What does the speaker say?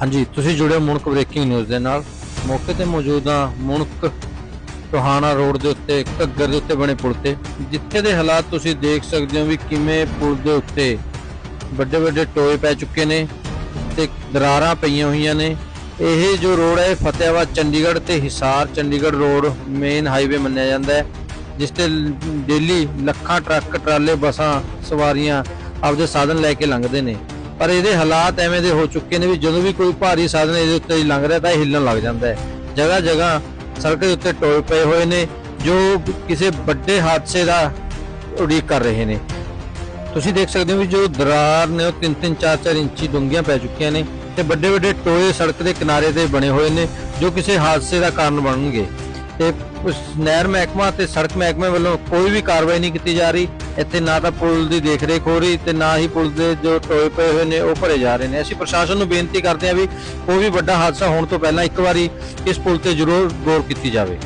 ਹਾਂਜੀ, ਤੁਸੀਂ ਜੁੜੇ ਹੋ ਮੁਣਕ ਬ੍ਰੇਕਿੰਗ ਨਿਊਜ਼ ਦੇ ਨਾਲ। ਮੌਕੇ ਤੇ ਮੌਜੂਦ ਹਾਂ ਮੁਣਕ ਟੋਹਾਣਾ ਰੋਡ ਦੇ ਉੱਤੇ, ਘੱਗਰ ਦੇ ਉੱਤੇ ਬਣੇ ਪੁਲ ਤੇ। ਜਿੱਥੇ ਦੇ ਹਾਲਾਤ ਤੁਸੀਂ ਦੇਖ ਸਕਦੇ ਹੋ ਵੀ ਕਿਵੇਂ ਪੁਲ ਦੇ ਉੱਤੇ ਵੱਡੇ ਵੱਡੇ ਟੋਏ ਪੈ ਚੁੱਕੇ ਨੇ ਤੇ ਦਰਾਰਾਂ ਪਈਆਂ ਹੋਈਆਂ ਨੇ। ਇਹ ਜੋ ਰੋਡ ਹੈ, ਇਹ ਫਤਿਆਬਾਦ ਚੰਡੀਗੜ੍ਹ ਤੇ Hisar Chandigarh road main highway ਮੰਨਿਆ ਜਾਂਦਾ ਹੈ, ਜਿਸ ਤੇ ਡੇਲੀ ਲੱਖਾਂ ਟਰੱਕ, ਟਰਾਲੇ, ਬੱਸਾਂ, ਸਵਾਰੀਆਂ ਆਪਦੇ ਸਾਧਨ ਲੈ ਕੇ ਲੰਘਦੇ ਨੇ। ਪਰ ਇਹਦੇ ਹਾਲਾਤ ਐਵੇਂ ਦੇ ਹੋ ਚੁੱਕੇ ਨੇ ਵੀ ਜਦੋਂ ਵੀ ਕੋਈ ਭਾਰੀ ਸਾਧਨ ਇਹਦੇ ਉੱਤੇ ਲੰਘ ਰਿਹਾ ਤਾਂ ਇਹ ਹਿੱਲਣ ਲੱਗ ਜਾਂਦਾ ਹੈ। ਜਗ੍ਹਾ ਜਗ੍ਹਾ ਸੜਕ ਦੇ ਉੱਤੇ ਟੋਏ ਪਏ ਹੋਏ ਨੇ, ਜੋ ਕਿਸੇ ਵੱਡੇ ਹਾਦਸੇ ਦਾ ਉਡੀਕ ਕਰ ਰਹੇ ਨੇ। ਤੁਸੀਂ ਦੇਖ ਸਕਦੇ ਹੋ ਵੀ ਜੋ ਦਰਾਰ ਨੇ, ਉਹ 3-3 4-4 ਇੰਚੀ ਡੂੰਘੀਆਂ ਪੈ ਚੁੱਕੀਆਂ ਨੇ ਤੇ ਵੱਡੇ ਵੱਡੇ ਟੋਏ ਸੜਕ ਦੇ ਕਿਨਾਰੇ ਤੇ ਬਣੇ ਹੋਏ ਨੇ, ਜੋ ਕਿਸੇ ਹਾਦਸੇ ਦਾ ਕਾਰਨ ਬਣਨਗੇ। ਤੇ ਉਸ ਨਹਿਰ ਮਹਿਕਮਾ ਤੇ ਸੜਕ ਮਹਿਕਮੇ ਵੱਲੋਂ ਕੋਈ ਵੀ ਕਾਰਵਾਈ ਨਹੀਂ ਕੀਤੀ ਜਾ ਰਹੀ। ਇੱਥੇ ਨਾ ਤਾਂ ਪੁਲ ਦੀ ਦੇਖਰੇਖ ਹੋ ਰਹੀ ਤੇ ਨਾ ਹੀ ਪੁਲ ਦੇ ਜੋ ਟੋਏ ਪਏ ਹੋਏ ਨੇ ਉਹ ਭਰੇ ਜਾ ਰਹੇ ਨੇ। ਅਸੀਂ ਪ੍ਰਸ਼ਾਸਨ ਨੂੰ ਬੇਨਤੀ ਕਰਦੇ ਹਾਂ ਵੀ ਕੋਈ ਵੀ ਵੱਡਾ ਹਾਦਸਾ ਹੋਣ ਤੋਂ ਪਹਿਲਾਂ ਇੱਕ ਵਾਰੀ ਇਸ ਪੁਲ ਤੇ ਜ਼ਰੂਰ ਗੌਰ ਕੀਤੀ ਜਾਵੇ।